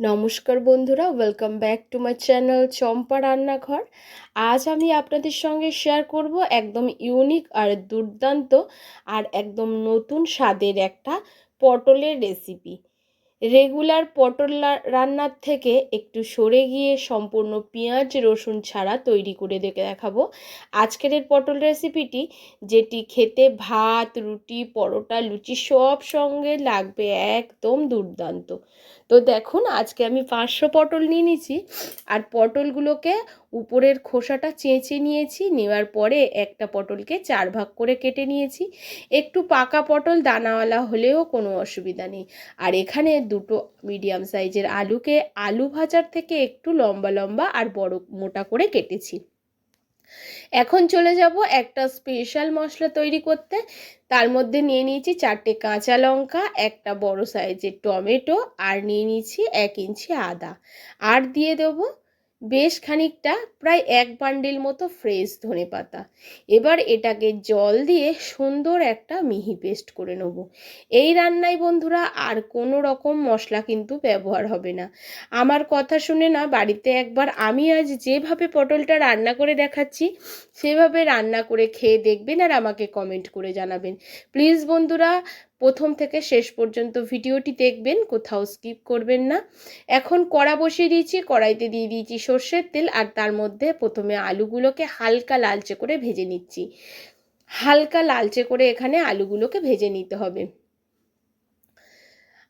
নমস্কার বন্ধুরা welcome back to my channel Champa Rannaghar. আজ আমি আপনাদের সঙ্গে শেয়ার করব একদম ইউনিক আর দুর্দান্ত আর একদম নতুন স্বাদের একটা পটলের রেসিপি রেগুলার পটল রান্নার থেকে একটু সরে গিয়ে সম্পূর্ণ পেঁয়াজ, রসুন ছাড়া তৈরি করে দেখে দেখাবো। আজকের এর পটল রেসিপিটি যেটি খেতে ভাত, রুটি, পরোটা, লুচি সব সঙ্গে লাগবে একদম দুর্দান্ত। তো দেখুন, আজকে আমি পাঁচশো পটল নিয়ে নিয়েছি। আর পটলগুলোকে উপরের খোসাটা চেঁচে নিয়েছি, নেওয়ার পরে একটা পটলকে চার ভাগ করে কেটে নিয়েছি। একটু পাকা পটল, দানাওয়ালা হলেও কোনো অসুবিধা নেই। আর এখানে দুটো মিডিয়াম সাইজের আলুকে আলু ভাজার থেকে একটু লম্বা লম্বা আর বড় মোটা করে কেটেছি। এখন চলে যাব একটা স্পেশাল মশলা তৈরি করতে। তার মধ্যে নিয়ে নিয়েছি চারটে কাঁচা লঙ্কা, একটা বড় সাইজের টমেটো, আর নিয়ে নিয়েছি এক ইঞ্চি আদা। আর দিয়ে দেবো বেশ খানিকটা, প্রায় এক বান্ডিল মতো ফ্রেশ ধনে পাতা এবার এটাকে জল দিয়ে সুন্দর একটা মিহি পেস্ট করে নেব। এই রান্নায় বন্ধুরা আর কোনো রকম মশলা কিন্তু ব্যবহার হবে না। আমার কথা শুনে না, বাড়িতে একবার আমি আজ যেভাবে পটলটা রান্না করে দেখাচ্ছি, সেভাবে রান্না করে খেয়ে দেখবেন আর আমাকে কমেন্ট করে জানাবেন। প্লিজ বন্ধুরা প্রথম থেকে শেষ পর্যন্ত ভিডিওটি দেখবেন, কোথাও স্কিপ করবেন না। এখন কড়া বসিয়ে দিয়েছি, কড়াইতে দিয়ে দিয়েছি সর্ষের তেল আর তার মধ্যে প্রথমে আলুগুলোকে হালকা লালচে করে ভেজে নিচ্ছি। হালকা লালচে করে এখানে আলুগুলোকে ভেজে নিতে হবে।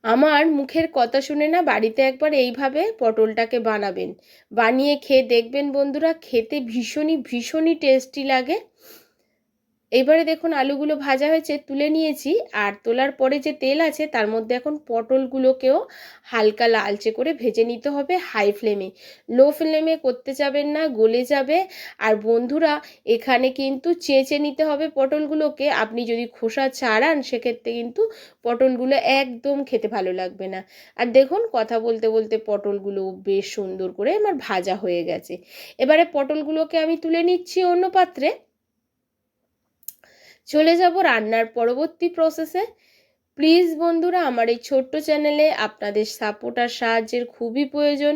আমার মুখের কথা শুনে না বাড়িতে একবার এইভাবে পটলটাকে বানাবেন। বানিয়ে খেয়ে দেখবেন বন্ধুরা, খেতে ভীষণই ভীষণই টেস্টি লাগে। এবারে দেখুন আলুগুলো ভাজা হয়েছে, তুলে নিয়েছি আর তোলার পরে যে তেল আছে তার মধ্যে এখন পটলগুলোকেও হালকা লালচে করে ভেজে নিতে হবে হাই ফ্লেমে। লো ফ্লেমে করতে যাবেন না, গলে যাবে। আর বন্ধুরা, এখানে কিন্তু চেঁচে নিতে হবে পটলগুলোকে। আপনি যদি খোসা ছাড়ান, সেক্ষেত্রে কিন্তু পটলগুলো একদম খেতে ভালো লাগবে না। আর দেখুন, কথা বলতে বলতে পটলগুলো বেশ সুন্দর করে আমার ভাজা হয়ে গেছে। এবারে পটলগুলোকে আমি তুলে নিচ্ছি অন্য পাত্রে। চলে যাব রান্নার পরবর্তী প্রসেসে প্লিজ বন্ধুরা, আমার এই ছোট্ট চ্যানেলে আপনাদের সাপোর্ট আর সাহায্যের খুবই প্রয়োজন।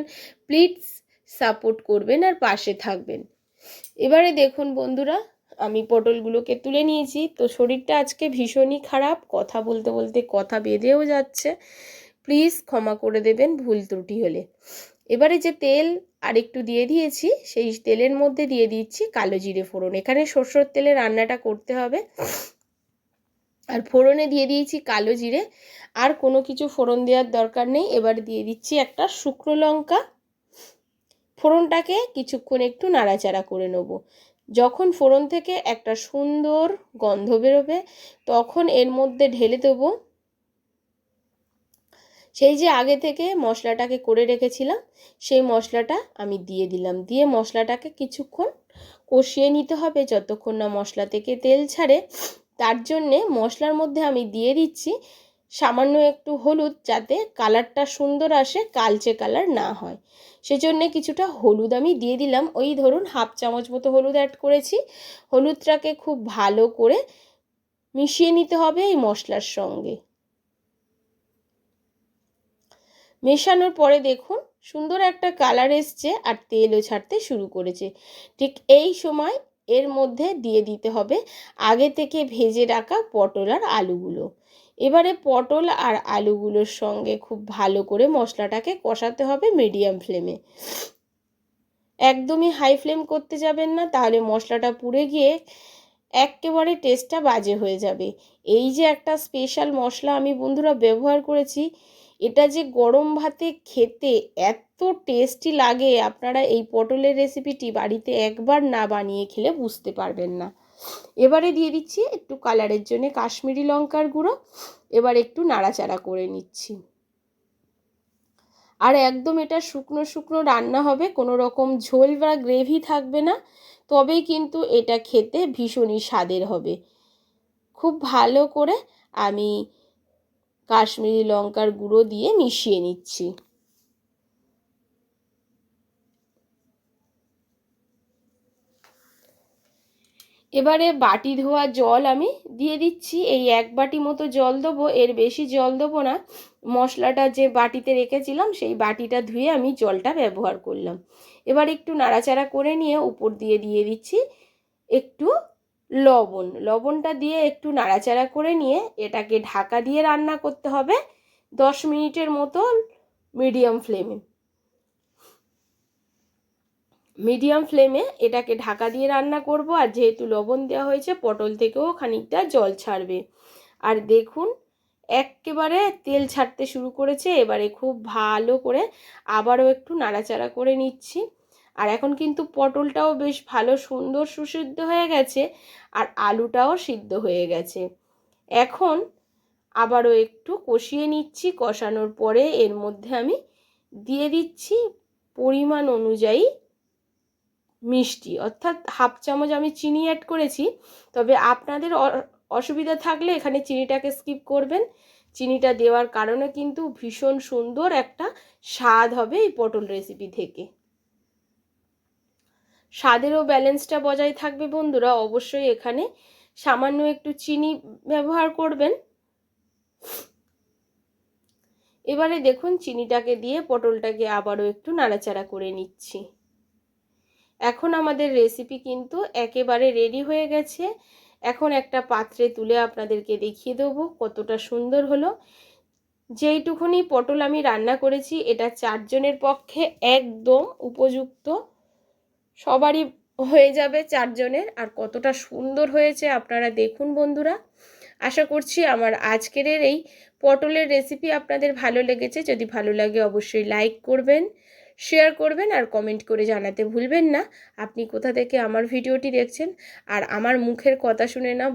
প্লিজ সাপোর্ট করবেন আর পাশে থাকবেন। এবারে দেখুন বন্ধুরা, আমি পটলগুলোকে তুলে নিয়েছি। তো শরীরটা আজকে ভীষণই খারাপ, কথা বলতে বলতে কথা বেঁধেও যাচ্ছে। প্লিজ ক্ষমা করে দেবেন ভুল ত্রুটি হলে। এবারে যে তেল আর একটু দিয়ে দিয়েছি, সেই তেলের মধ্যে দিয়ে দিচ্ছি কালো জিরে ফোড়ন। এখানে সর্ষের তেলে রান্নাটা করতে হবে। আর ফোড়নে দিয়ে দিয়েছি কালো জিরে। আর কোনো কিছু ফোড়ন দেওয়ার দরকার নেই। এবার দিয়ে দিচ্ছি একটা শুকনো লঙ্কা। ফোড়নটাকে কিছুক্ষণ একটু নাড়াচাড়া করে নেব। যখন ফোড়ন থেকে একটা সুন্দর গন্ধ বেরোবে, তখন এর মধ্যে ঢেলে দেবো সেই যে আগে থেকে মশলাটাকে করে রেখেছিলাম, সেই মশলাটা আমি দিয়ে দিলাম। দিয়ে মশলাটাকে কিছুক্ষণ কষিয়ে নিতে হবে যতক্ষণ না মশলা থেকে তেল ছাড়ে। তার জন্যে মশলার মধ্যে আমি দিয়ে দিচ্ছি সামান্য একটু হলুদ যাতে কালারটা সুন্দর আসে, কালচে কালার না হয়। সেজন্যে কিছুটা হলুদ আমি দিয়ে দিলাম। ওই ধরুন হাফ চামচ মতো হলুদ অ্যাড করেছি। হলুদটাকে খুব ভালো করে মিশিয়ে নিতে হবে এই মশলার সঙ্গে। মেশানোর পরে দেখুন সুন্দর একটা কালার এসছে আর তেলও ছাড়তে শুরু করেছে। ঠিক এই সময় এর মধ্যে দিয়ে দিতে হবে আগে থেকে ভেজে রাখা পটল আর আলুগুলো। এবারে পটল আর আলুগুলোর সঙ্গে খুব ভালো করে মশলাটাকে কষাতে হবে মিডিয়াম ফ্লেমে। একদমই হাই ফ্লেম করতে যাবেন না, তাহলে মশলাটা পুড়ে গিয়ে একেবারে টেস্টটা বাজে হয়ে যাবে। এই যে একটা স্পেশাল মশলা আমি বন্ধুরা ব্যবহার করেছি এটা যে গরম ভাতে খেতে এত টেস্টি লাগে, আপনারা এই পটলের রেসিপিটি বাড়িতে একবার না বানিয়ে খেলে বুঝতে পারবেন না। এবারে দিয়ে দিচ্ছি একটু কালারের জন্য কাশ্মীরি লঙ্কার গুঁড়ো, এবার একটু নাড়াচাড়া করে নিচ্ছি। আর একদম এটা শুকনো শুকনো রান্না হবে, কোনো রকম ঝোল বা গ্রেভি থাকবে না, তবেই কিন্তু এটা খেতে ভীষণই স্বাদের হবে। খুব ভালো করে আমি কাশ্মীরি লঙ্কার গুঁড়ো দিয়ে মিশিয়ে নিচ্ছি। এবারে বাটি ধোয়া জল আমি দিয়ে দিচ্ছি। এই এক বাটি মতো জল দেবো, এর বেশি জল দেবো না। মশলাটা যে বাটিতে রেখেছিলাম, সেই বাটিটা ধুয়ে আমি জলটা ব্যবহার করলাম। এবার একটু নাড়াচাড়া করে নিয়ে উপর দিয়ে দিয়ে দিচ্ছি। একটু লবণ, লবণটা দিয়ে একটু নাড়াচাড়া করে নিয়ে এটাকে ঢাকা দিয়ে রান্না করতে হবে দশ মিনিটের মতো মিডিয়াম ফ্লেমে। মিডিয়াম ফ্লেমে এটাকে ঢাকা দিয়ে রান্না করব আর যেহেতু লবণ দেওয়া হয়েছে, পটল থেকেও খানিকটা জল ছাড়বে। আর দেখুন, একেবারে তেল ছাড়তে শুরু করেছে, এবারে খুব ভালো করে আবারও একটু নাড়াচাড়া করে নিচ্ছি। আর এখন কিন্তু পটলটাও বেশ ভালো, সুন্দর, সুসিদ্ধ হয়ে গেছে আর আলুটাও সিদ্ধ হয়ে গেছে। এখন আবারও একটু কষিয়ে নিচ্ছি, কষানোর পরে এর মধ্যে আমি দিয়ে দিচ্ছি পরিমাণ অনুযায়ী মিষ্টি, অর্থাৎ হাফ চামচ আমি চিনি অ্যাড করেছি। তবে আপনাদের অসুবিধা থাকলে এখানে চিনিটাকে স্কিপ করবেন। চিনিটা দেওয়ার কারণে কিন্তু ভীষণ সুন্দর একটা স্বাদ হবে এই পটল রেসিপি থেকে। স্বাদেরও ব্যালেন্সটা বজায় থাকবে বন্ধুরা। অবশ্যই এখানে সামান্য একটু চিনি ব্যবহার করবেন। এবারে দেখুন চিনিটাকে দিয়ে পটলটাকে আবারও একটু নাড়াচাড়া করে নিচ্ছি। এখন আমাদের রেসিপি কিন্তু একেবারে রেডি হয়ে গেছে। এখন একটা পাত্রে তুলে আপনাদেরকে দেখিয়ে দেবো কতটা সুন্দর হলো। যেইটুকুনি পটল আমি রান্না করেছি, এটা চারজনের পক্ষে একদম উপযুক্ত। সবারই হয়ে যাবে চারজনের। আর কতটা সুন্দর হয়েছে আপনারা দেখুন বন্ধুরা। আশা করছি আমার আজকের এই পটলের রেসিপি আপনাদের ভালো লেগেছে। যদি ভালো লাগে অবশ্যই লাইক করবেন শেয়ার করবেন আর কমেন্ট করে জানাতে ভুলবেন না। আপনি কোথা থেকে আমার ভিডিওটি দেখছেন আর আমার মুখের কথা শুনে না